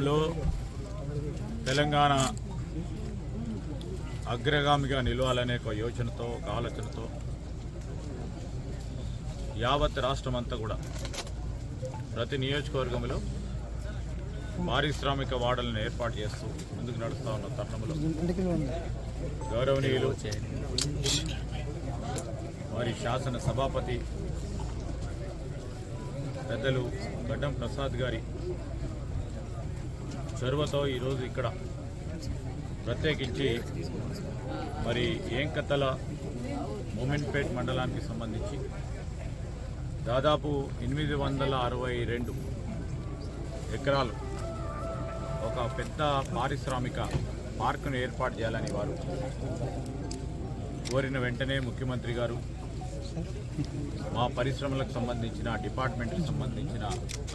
లో తెలంగాణ అగ్రగామిగా నిలవాలనే ఒక యోచనతో ఒక ఆలోచనతో యావత్ రాష్ట్రం అంతా కూడా ప్రతి నియోజకవర్గంలో పారిశ్రామిక వాడలను ఏర్పాటు చేస్తూ ముందుకు నడుస్తూ ఉన్న తరుణంలో గౌరవనీయులు వారి శాసన సభాపతి పెద్దలు గడ్డం ప్రసాద్ గారి చొరవతో ఈరోజు ఇక్కడ ప్రత్యేకించి మరి ఏంకతల మూమెంట్పేట్ మండలానికి సంబంధించి దాదాపు ఎనిమిది వందల అరవై రెండు ఎకరాలు ఒక పెద్ద పారిశ్రామిక పార్కును ఏర్పాటు చేయాలని వారు కోరిన వెంటనే ముఖ్యమంత్రి గారు మా పరిశ్రమలకు సంబంధించిన డిపార్ట్మెంట్కి సంబంధించిన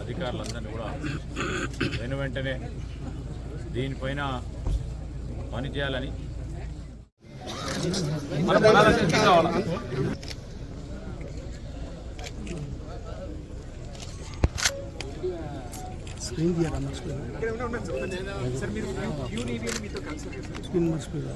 అధికారులందరినీ కూడా వెను వెంటనే దీనిపైన పని చేయాలని స్క్రీన్ తీయాలి అన్న స్క్రీన్ స్క్రీన్ మర్చిపోయారు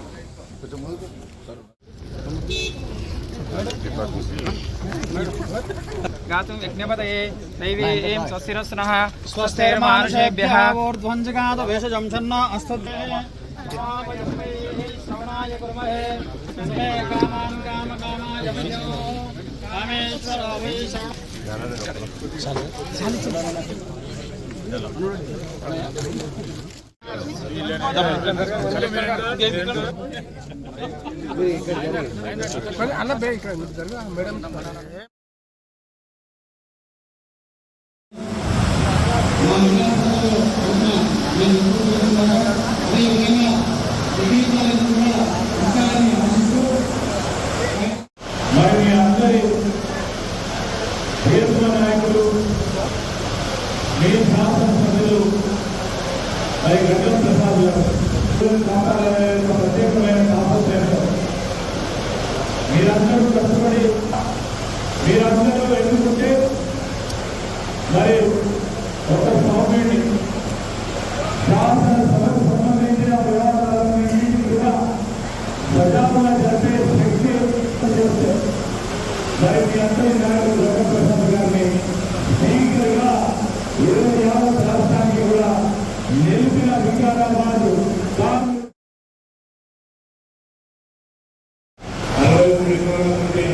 गातुं यज्ञपतये दैवी ऐं स्वस्तिरस्नः स्वस्तिर्मानुषेभ्यः ऊर्ध्वञ्जगात वेषजं छन्न श्रवणाय कुर्महे शिने कामान् कामकामाय कामेश्वरो वै श्रवण అన్న బే ఇక్కడ జరుగు మేడం మరి మీ అందరి ప్రియతమ నాయకులు మీ శాసనసభ్యులు మరి గడ్డం ప్రసాద్ గారు కాపాడాలనే ఒక ప్రత్యేకమైన తాపత్రయంతో మీరందరూ కష్టపడి మీరందరూ ఎన్నుకుంటే మరి ఒక స్వామిని శాసనసభకు సంబంధించిన వ్యవహారాలన్నింటినీ కూడా ప్రజాపన జరిపే శక్తి చేస్తే మరి మీ అందరి నాయకులు జగన్ప్రసాద్ గారిని స్పీకర్గా ఇరవై యావత్ రాష్ట్రానికి కూడా నిలిపిన వికారాబాద్ తాను అరవై మూడు ఎకరాల నుండి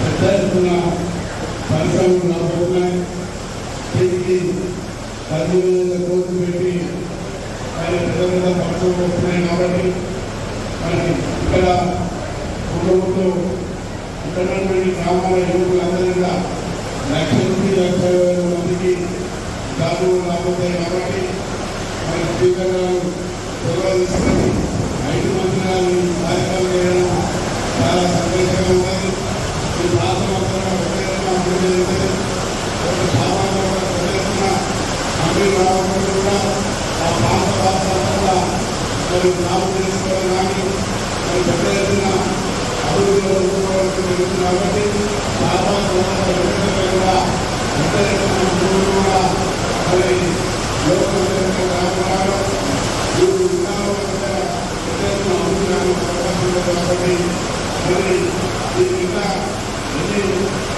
పెద్ద ఎత్తున పరిశ్రమలు రాబోతున్నాయి దీనికి పదిహేను వందల కోట్లు పెట్టి ఆయన పెద్ద పెద్ద పరిశ్రమలు వస్తున్నాయి కాబట్టి మరి ఇక్కడ కుటుంబంలో ఇక్కడ ఉన్నటువంటి గ్రామాల యువకులందరూ కూడా లక్ష నుండి లక్ష వేల మందికి జాబులు రాబోతాయి కాబట్టి మరి స్పీకర్ గారు తీసుకొని ఐదు మంత్రాలు కార్యక్రమం చేయడం చాలా సంతోషంగా ఉన్నది ఈ రాష్ట్రం అంతా ఒకటే అభివృద్ధి చేస్తే ఒక సామాన్య ప్రజలున్న అభివృద్ధి రావడం కూడా ఆ ప్రాంత రాష్ట్రాలు మరి లాభం చేసుకోవడం కానీ మరి పెద్ద ఎత్తున అభివృద్ధిలో జరుగుతుంది కాబట్టి చాలా సంవత్సరాల కూడా పెద్ద ఎత్తున అభివృద్ధి కూడా మరి లోకమంత్రి రామరావు ఈ విధానం పెద్ద ఎత్తున అభివృద్ధి అవకాశం ఉంది కాబట్టి మరి ఈ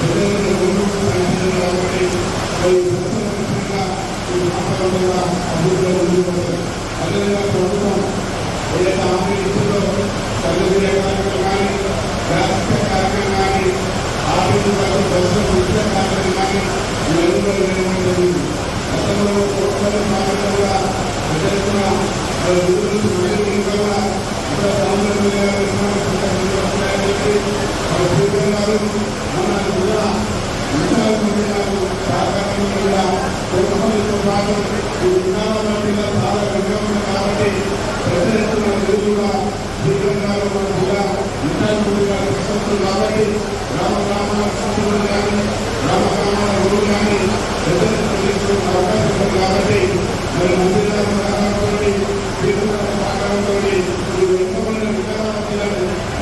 అదేవిధంగా గవర్నమెంట్ శాంక్షన్ కాబట్టి మరి ప్రస్తుతంగా ఈ ప్రాంతాల్లో కూడా అభివృద్ధిలో అదేవిధంగా ప్రభుత్వం ఏదైతే హామీ ఇస్తుందో చదువుకునే కార్యక్రమం కానీ వ్యాపార కార్యక్రమం కానీ ఆర్థిక కార్యక్రమం కానీ జరిగింది. గతంలో ప్రభుత్వం కూడా ఇక్కడ గారు మన కూడా సహకారం కూడా విధానాల మీద చాలా విజ్ఞాపన కాబట్టి పెద్ద ఎత్తున ఎదురుగా స్పీకర్ గారు మన కూడా విశాఖ మంత్రి గారు ప్రశంసలు కాబట్టి గ్రామ గ్రామాల సంస్థలు కానీ గ్రామ గ్రామాల ఊరు కానీ పెద్ద ఎత్తున తీసుకునే అవకాశం ఉంది కాబట్టి మరి మంత్రి గారు సహకారంతో స్పీకర్ గారి సహకారంతో ఈ వెనుకబడిన విధానాల మీద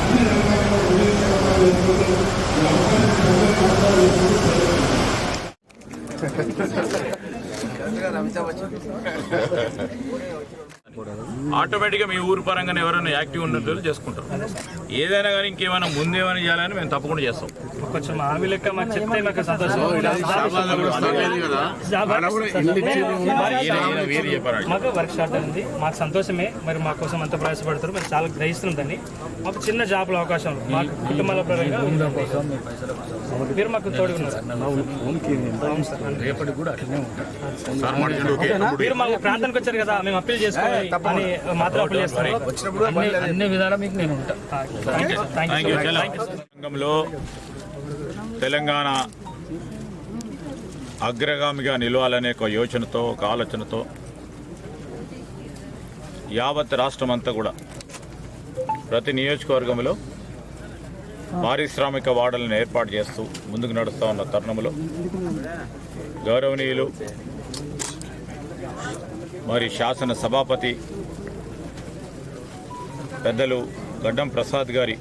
అన్ని రంగాల్లో ఉద్దేశించడం జరుగుతుంది ఈ అవకాశం ప్రజలకు మాట్లాడాలి ఆటోమేటిక్గా మీ ఊరు పరంగానే ఎవరైనా యాక్టివ్ ఉన్నట్టు చేసుకుంటారు. ఏదైనా కానీ ఇంకేమైనా ముందేమైనా చేయాలని మేము తప్పకుండా చేస్తాం. కొంచెం హామీ లెక్క మాకు చెప్తే మాకు సంతోషం. మాకు వర్క్ షాప్ ఉంది. మాకు సంతోషమే. మరి మా కోసం అంత ప్రయాసపడతారు మరి చాలా గ్రహిస్తున్నాం దాన్ని. మాకు చిన్న జాబ్ల అవకాశం మాకు కుటుంబాల పరంగా మీరు మాకు తోడు ఉన్నారు. మీరు మా ప్రాంతానికి వచ్చారు కదా. మేము అప్పీల్ చేసుకోవాలి అని మాత్రం అప్పీల్ చేస్తాం అన్ని విధాలా మీకు నేను ఉంటా. రంగంలో తెలంగాణ అగ్రగామిగా నిలవాలనే ఒక యోచనతో ఒక ఆలోచనతో యావత్ రాష్ట్రం అంతా కూడా ప్రతి నియోజకవర్గంలో పారిశ్రామిక వాడలను ఏర్పాటు చేస్తూ ముందుకు నడుస్తూ ఉన్న తరుణంలో గౌరవనీయులు మరి శాసన సభాపతి పెద్దలు గడ్డం ప్రసాద్ గారి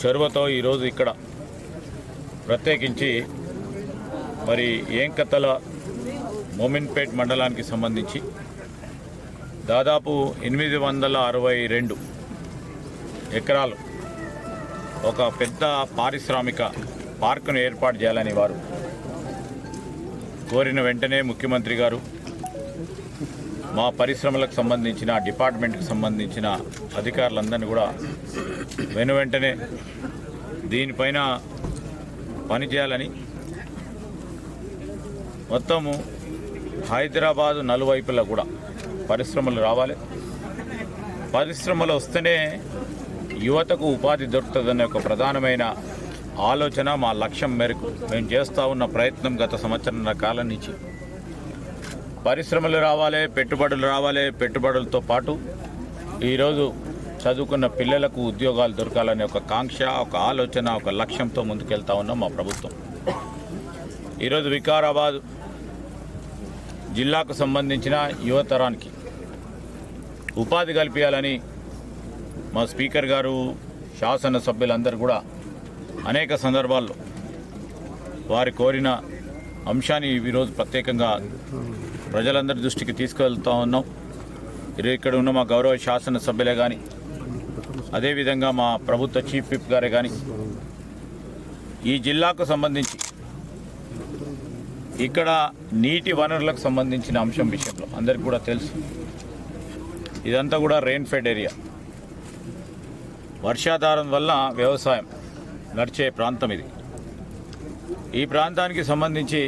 చొరవతో ఈరోజు ఇక్కడ ప్రత్యేకించి మరి ఏంకతల మోమిన్పేట్ మండలానికి సంబంధించి దాదాపు ఎనిమిది వందల అరవై రెండు ఎకరాలు ఒక పెద్ద పారిశ్రామిక పార్కును ఏర్పాటు చేయాలని వారు కోరిన వెంటనే ముఖ్యమంత్రి గారు మా పరిశ్రమలకు సంబంధించిన డిపార్ట్మెంట్కి సంబంధించిన అధికారులందరినీ కూడా వెను వెంటనే దీనిపైన పనిచేయాలని మొత్తము హైదరాబాదు నలువైపులా కూడా పరిశ్రమలు రావాలి. పరిశ్రమలు వస్తేనే యువతకు ఉపాధి దొరుకుతుందనే ఒక ప్రధానమైన ఆలోచన మా లక్ష్యం మేరకు మేము చేస్తూ ఉన్న ప్రయత్నం గత సంవత్సరం కాలం నుంచి. పరిశ్రమలు రావాలి పెట్టుబడులు రావాలి పెట్టుబడులతో పాటు ఈరోజు చదువుకున్న పిల్లలకు ఉద్యోగాలు దొరకాలనే ఒక కాంక్ష ఒక ఆలోచన ఒక లక్ష్యంతో ముందుకెళ్తా ఉన్నాం మా ప్రభుత్వం. ఈరోజు వికారాబాద్ జిల్లాకు సంబంధించిన యువతరానికి ఉపాధి కల్పించాలని మా స్పీకర్ గారు శాసనసభ్యులందరూ కూడా అనేక సందర్భాల్లో వారి కోరిన అంశాన్ని ఈరోజు ప్రత్యేకంగా ప్రజలందరి దృష్టికి తీసుకెళ్తా ఉన్నాం. ఇక్కడ ఉన్న మా గౌరవ శాసనసభ్యులే కానీ అదేవిధంగా మా ప్రభుత్వ చీఫ్ విప్ గారే కానీ ఈ జిల్లాకు సంబంధించి ఇక్కడ నీటి వనరులకు సంబంధించిన అంశం విషయంలో అందరికి కూడా తెలుసు. ఇదంతా కూడా రెయిన్ ఫెడ్ ఏరియా వర్షాధారం వల్ల వ్యవసాయం నడిచే ప్రాంతం ఇది. ఈ ప్రాంతానికి సంబంధించి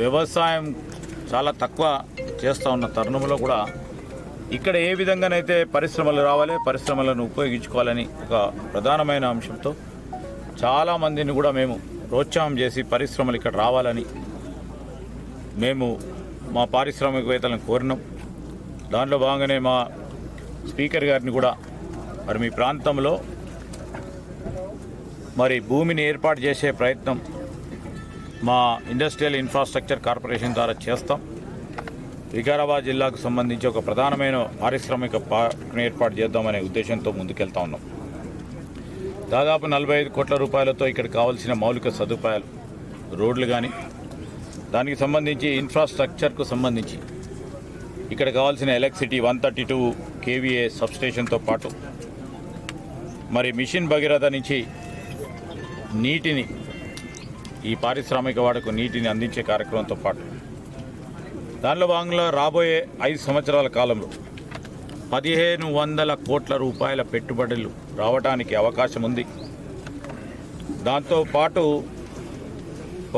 వ్యవసాయం చాలా తక్కువ చేస్తూ ఉన్న తరుణంలో కూడా ఇక్కడ ఏ విధంగానైతే పరిశ్రమలు రావాలి పరిశ్రమలను ఉపయోగించుకోవాలని ఒక ప్రధానమైన అంశంతో చాలామందిని కూడా మేము ప్రోత్సాహం చేసి పరిశ్రమలు ఇక్కడ రావాలని మేము మా పారిశ్రామికవేత్తలను కోరినాం. దాంట్లో భాగంగానే మా స్పీకర్ గారిని కూడా మరి మీ ప్రాంతంలో మరి భూమిని ఏర్పాటు చేసే ప్రయత్నం మా ఇండస్ట్రియల్ ఇన్ఫ్రాస్ట్రక్చర్ కార్పొరేషన్ ద్వారా చేస్తాం. వికారాబాద్ జిల్లాకు సంబంధించి ఒక ప్రధానమైన పారిశ్రామిక పార్క్ను ఏర్పాటు చేద్దామనే ఉద్దేశంతో ముందుకెళ్తా ఉన్నాం. దాదాపు నలభై ఐదు కోట్ల రూపాయలతో ఇక్కడ కావాల్సిన మౌలిక సదుపాయాలు రోడ్లు కానీ దానికి సంబంధించి ఇన్ఫ్రాస్ట్రక్చర్కు సంబంధించి. ఇక్కడ కావాల్సిన electricity one thirty two KVA సబ్స్టేషన్తో పాటు. మరి మిషన్ భగీరథ నుంచి నీటిని ఈ పారిశ్రామిక వాడకు నీటిని అందించే కార్యక్రమంతో పాటు. దానిలో భాగంగా రాబోయే ఐదు సంవత్సరాల కాలంలో పదిహేను వందల కోట్ల రూపాయల పెట్టుబడులు రావడానికి అవకాశం ఉంది. దాంతో పాటు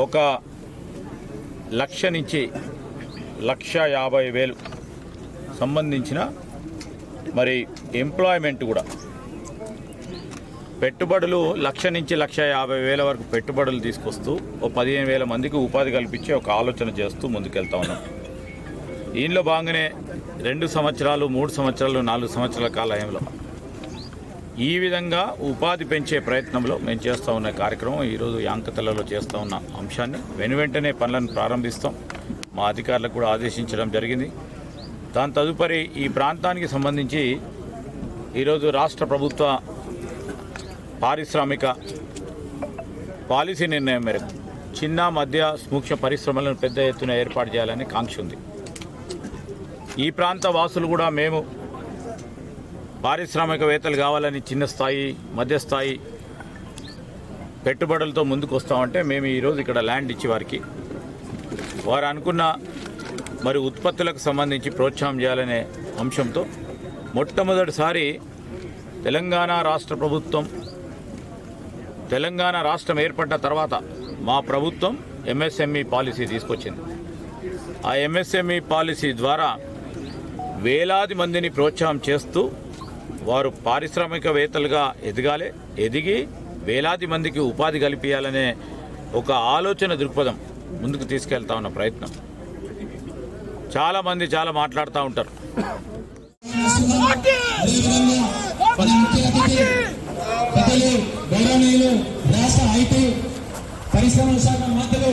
ఒక లక్ష నుంచి లక్ష యాభై వేలు సంబంధించిన మరి ఎంప్లాయ్మెంట్ కూడా పెట్టుబడులు లక్ష నుంచి లక్ష యాభై వేల వరకు పెట్టుబడులు తీసుకొస్తూ ఓ పదిహేను వేల మందికి ఉపాధి కల్పించే ఒక ఆలోచన చేస్తూ ముందుకెళ్తా ఉన్నాం. దీనిలో భాగంగానే రెండు సంవత్సరాలు మూడు సంవత్సరాలు నాలుగు సంవత్సరాల కాలంలో ఈ విధంగా ఉపాధి పెంచే ప్రయత్నంలో మేము చేస్తూ ఉన్న కార్యక్రమం ఈరోజు యాంకతలలో చేస్తూ ఉన్న అంశాన్ని వెను వెంటనే పనులను ప్రారంభిస్తాం. మా అధికారులకు కూడా ఆదేశించడం జరిగింది. దాని తదుపరి ఈ ప్రాంతానికి సంబంధించి ఈరోజు రాష్ట్ర ప్రభుత్వ పారిశ్రామిక పాలసీ నిర్ణయం మేరకు చిన్న మధ్య సూక్ష్మ పరిశ్రమలను పెద్ద ఎత్తున ఏర్పాటు చేయాలని కాంక్ష ఉంది. ఈ ప్రాంత వాసులు కూడా మేము పారిశ్రామికవేత్తలు కావాలని చిన్న స్థాయి మధ్యస్థాయి పెట్టుబడులతో ముందుకు వస్తామంటే మేము ఈరోజు ఇక్కడ ల్యాండ్ ఇచ్చి వారికి వారు అనుకున్న మరి ఉత్పత్తులకు సంబంధించి ప్రోత్సాహం చేయాలనే అంశంతో మొట్టమొదటిసారి తెలంగాణ రాష్ట్ర ప్రభుత్వం తెలంగాణ రాష్ట్రం ఏర్పడ్డ తర్వాత మా ప్రభుత్వం ఎంఎస్ఎంఈ పాలసీ తీసుకొచ్చింది. ఆ ఎంఎస్ఎంఈ పాలసీ ద్వారా వేలాది మందిని ప్రోత్సాహం చేస్తూ వారు పారిశ్రామికవేత్తలుగా ఎదగాలి ఎదిగి వేలాది మందికి ఉపాధి కల్పించాలనే ఒక ఆలోచన దృక్పథం ముందుకు తీసుకెళ్తా ఉన్న ప్రయత్నం. చాలామంది చాలా మాట్లాడుతూ ఉంటారు. అదేవిధంగా మన ముఖ్య అతిథి రాష్ట్ర ఐటీ పరిశ్రమల శాఖ మంత్రులు